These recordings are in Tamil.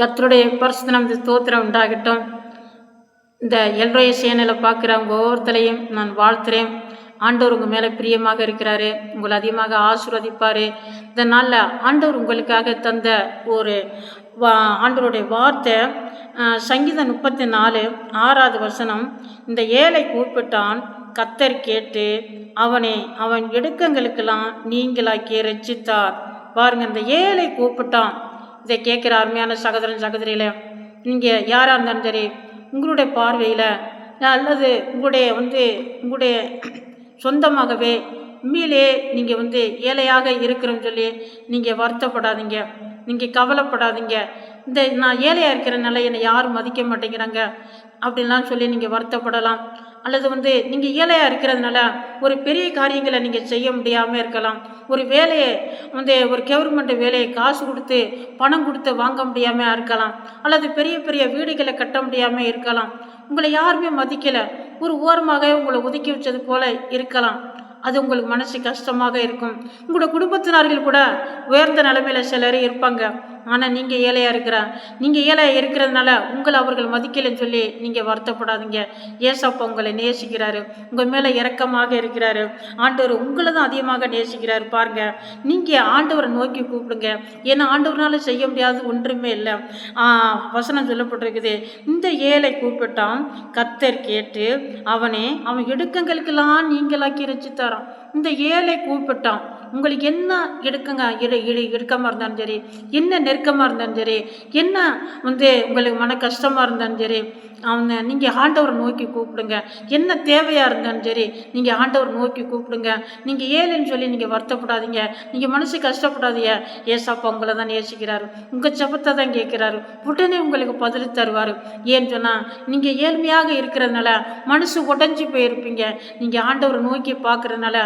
கத்தருடைய பரிசுத்தனம் இந்த ஸ்தோத்திரம் உண்டாகட்டும். இந்த எல்ரோய சேனலை பார்க்குறவங்க ஒவ்வொருத்தரையும் நான் வாழ்த்துறேன். ஆண்டவர் உங்கள் மேலே பிரியமாக இருக்கிறாரு. உங்களை அதிகமாக ஆசிர்வதிப்பார். இந்த நாளில் ஆண்டவர் உங்களுக்காக தந்த ஒரு வா ஆண்டவருடைய வார்த்தை சங்கீதம் முப்பத்தி நாலு ஆறாவது வசனம் இந்த ஏழை கூப்பிட்டான் கத்தர் கேட்டு அவனை அவன் எடுக்கங்களுக்கெல்லாம் நீங்களாக்கி ரச்சித்தார் பாருங்கள் இந்த ஏழை கூப்பிட்டான். இதை கேட்குற அருமையான சகோதரன் சகோதரியில் நீங்கள் யாராக இருந்தாலும் சரி உங்களுடைய பார்வையில் அல்லது உங்களுடைய வந்து உங்களுடைய சொந்தமாகவே உண்மையிலே நீங்கள் வந்து ஏழையாக இருக்கிறோன்னு சொல்லி நீங்கள் வருத்தப்படாதீங்க. நீங்கள் கவலைப்படாதீங்க. இந்த நான் ஏழையாக இருக்கிறனால என்னை யாரும் மதிக்க மாட்டேங்கிறாங்க அப்படின்லாம் சொல்லி நீங்கள் வருத்தப்படலாம். அல்லது வந்து நீங்கள் ஏழையாக இருக்கிறதுனால ஒரு பெரிய காரியங்களை நீங்கள் செய்ய முடியாமல் இருக்கலாம். ஒரு வேலையை வந்து ஒரு கவர்மெண்ட் வேலையை காசு கொடுத்து பணம் கொடுத்து வாங்க முடியாமல் இருக்கலாம். அல்லது பெரிய பெரிய வீடுகளை கட்ட முடியாமல் இருக்கலாம். உங்களை யாருமே மதிக்கலை. ஒரு ஓரமாக உங்களை ஒதுக்கி வச்சது போல இருக்கலாம். அது உங்களுக்கு மனசு கஷ்டமாக இருக்கும். உங்களோட குடும்பத்தினர்கள் கூட உயர்ந்த நிலைமையில் சிலர் இருப்பாங்க. ஆனால் நீங்கள் ஏழையாக இருக்கிற நீங்கள் ஏழையாக இருக்கிறதுனால உங்களை அவர்கள் மதிக்கலைன்னு சொல்லி நீங்கள் வருத்தப்படாதீங்க. ஏசப்பா உங்களை நேசிக்கிறாரு. உங்கள் மேலே இறக்கமாக இருக்கிறாரு. ஆண்டவர் உங்களை தான் அதிகமாக நேசிக்கிறாரு பாருங்க. நீங்கள் ஆண்டவரை நோக்கி கூப்பிடுங்க. ஏன்னா ஆண்டவரால் செய்ய முடியாத ஒன்றுமே இல்லை. வசனம் சொல்லப்பட்டிருக்குது. இந்த ஏழை கூப்பிட்டான். கத்தர் கேட்டு அவனே அவன் எடுக்கங்களுக்கெல்லாம் நீங்களாக்கி ரசித்தாரான் இந்த ஏழை கூப்பிட்டான். உங்களுக்கு என்ன எடுக்குங்க இடு இடு இடுக்கமாக இருந்தாலும் சரி என்ன நெருக்கமாக இருந்தாலும் சரி என்ன வந்து உங்களுக்கு மன கஷ்டமாக இருந்தாலும் சரி அவனை நீங்கள் ஆண்டவரை நோக்கி கூப்பிடுங்க. என்ன தேவையாக இருந்தாலும் சரி நீங்கள் ஆண்டவர் நோக்கி கூப்பிடுங்க. நீங்கள் ஏழுன்னு சொல்லி நீங்கள் வருத்தப்படாதீங்க. நீங்கள் மனசு கஷ்டப்படாதீங்க. ஏசாப்பா உங்களை தான் நேசிக்கிறாரு. உங்கள் செபத்தை தான் கேட்குறாரு. உடனே உங்களுக்கு பதில் தருவார். ஏன்னு சொன்னால் நீங்கள் ஏழ்மையாக இருக்கிறதுனால மனசு உடஞ்சி போயிருப்பீங்க. நீங்கள் ஆண்டவரை நோக்கி பார்க்குறதுனால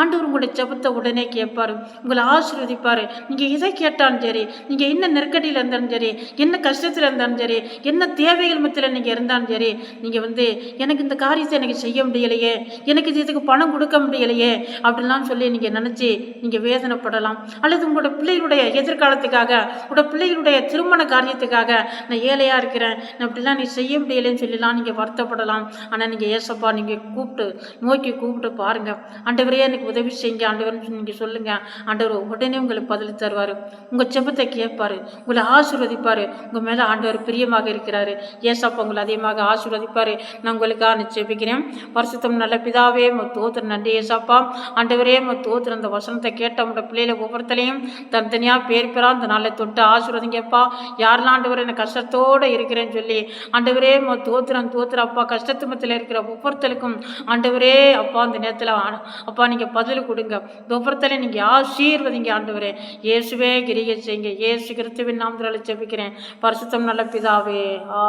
ஆண்டவர் உங்களுடைய செபத்தை உடனே கேட்பார். உங்களை ஆசீர்வதிப்பார். நீங்கள் எதை கேட்டாலும் சரி நீங்கள் என்ன நெருக்கடியில் இருந்தாலும் சரி என்ன கஷ்டத்தில் இருந்தாலும் சரி என்ன தேவைகள் மத்தியில் நீங்கள் இருந்தாலும் சரி நீங்கள் வந்து எனக்கு இந்த காரியத்தை எனக்கு செய்ய முடியலையே எனக்கு இது இதுக்கு பணம் கொடுக்க முடியலையே அப்படிலாம் சொல்லி நீங்கள் நினச்சி நீங்கள் வேதனைப்படலாம். அல்லது உங்களோட பிள்ளைகளுடைய எதிர்காலத்துக்காக உங்களோட பிள்ளைகளுடைய திருமண காரியத்துக்காக நான் ஏழையாக இருக்கிறேன் நான் இப்படிலாம் நீ செய்ய முடியலைன்னு சொல்லலாம் நீங்கள் வருத்தப்படலாம். ஆனால் நீங்கள் ஏசப்பா நீங்கள் கூப்பிட்டு நோக்கி கூப்பிட்டு பாருங்கள் ஆண்டவரே எனக்கு உதவி செய்யுங்க. ஆண்டவர் நீங்கள் சொல்லுங்கள் ஆண்டவர் உடனே உங்களுக்கு பதில் தருவார். உங்கள் செபத்தை கேட்பார். உங்களை ஆசீர்வதிப்பார். உங்கள் மேலே ஆண்டவர் பிரியமாக இருக்கிறார். ஏசப்பா உங்களை அதிகமாக ஆசீர்வதிப்பார். நான் உங்களுக்காக ஜெபிக்கிறேன் வருஷத்தம் நல்ல பிதாவே மோ தோத்திர நன்றி ஏசப்பா. ஆண்டவரே மோ தோத்திர அந்த வசனத்தை கேட்ட உங்களோட பிள்ளைகளை ஒவ்வொருத்தலையும் தனித்தனியாக பேர் பெறா அந்த நாளை தொட்டு ஆசீர்வதிங்கப்பா. யாரெல்லாம் ஆண்டவர் எனக்கு கஷ்டத்தோடு இருக்கிறேன்னு சொல்லி ஆண்டவரே மோ தோத்திரம் தோத்திர அப்பா கஷ்டத்து இருக்கிற ஒவ்வொருத்தருக்கும் ஆண்டவரே அப்பா அந்த நேரத்தில் அப்பா நீங்கள் பதில் கொடுங்க. பேரை நீங்கள் ஆசீர்வதிங்க ஆண்டவரே. இயேசுவே கிரியை செய்யுங்க. இயேசு கிறிஸ்துவின் நாம் திரளை செபிக்கிறேன் பரிசுத்தம் நல்ல பிதாவே ஆ